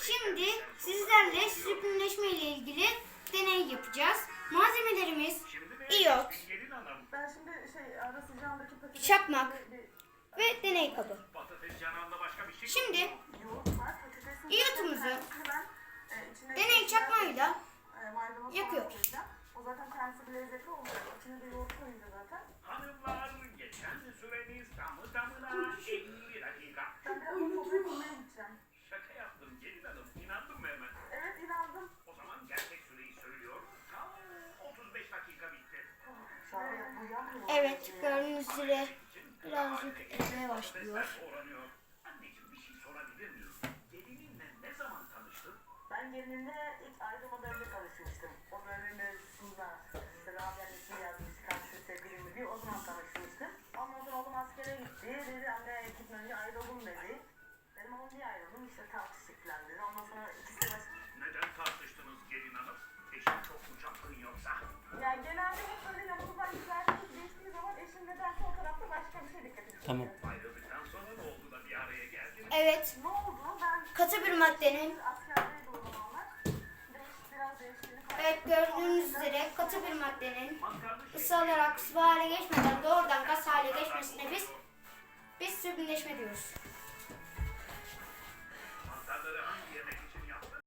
Şimdi sizlerle süblimleşme ile ilgili deney yapacağız. Malzemelerimiz. Ben şimdi şey. Çakmak. Ve deney kabı. Şey Şimdi ben, e, içine deney çakmağıyla e, yakıyoruz. O zaten kendisi lezzetli oluyor. İçine de yoğurt koyunca Evet gördüğünüz üzere birazcık erimeye başlıyor. zaman? Ben gelinimle ilk ayrılmadan önce tanışmıştım. O mevzusunda işte Rabia'nın ismini yazmış karşı sevgilimi diye o zaman tanışmıştım. Ondan sonra oğlum askere gitti. Dedi anne gitmeden önce ayrıldım dedi. Dedim oğlum niye ayrıldın? İşte tartıştık geldiniz? Evet katı bir maddenin evet gördüğünüz üzere katı bir maddenin şey- ısılarak sıvı hale geçmeden doğrudan gaz hale geçmesine biz biz süblimleşme diyoruz.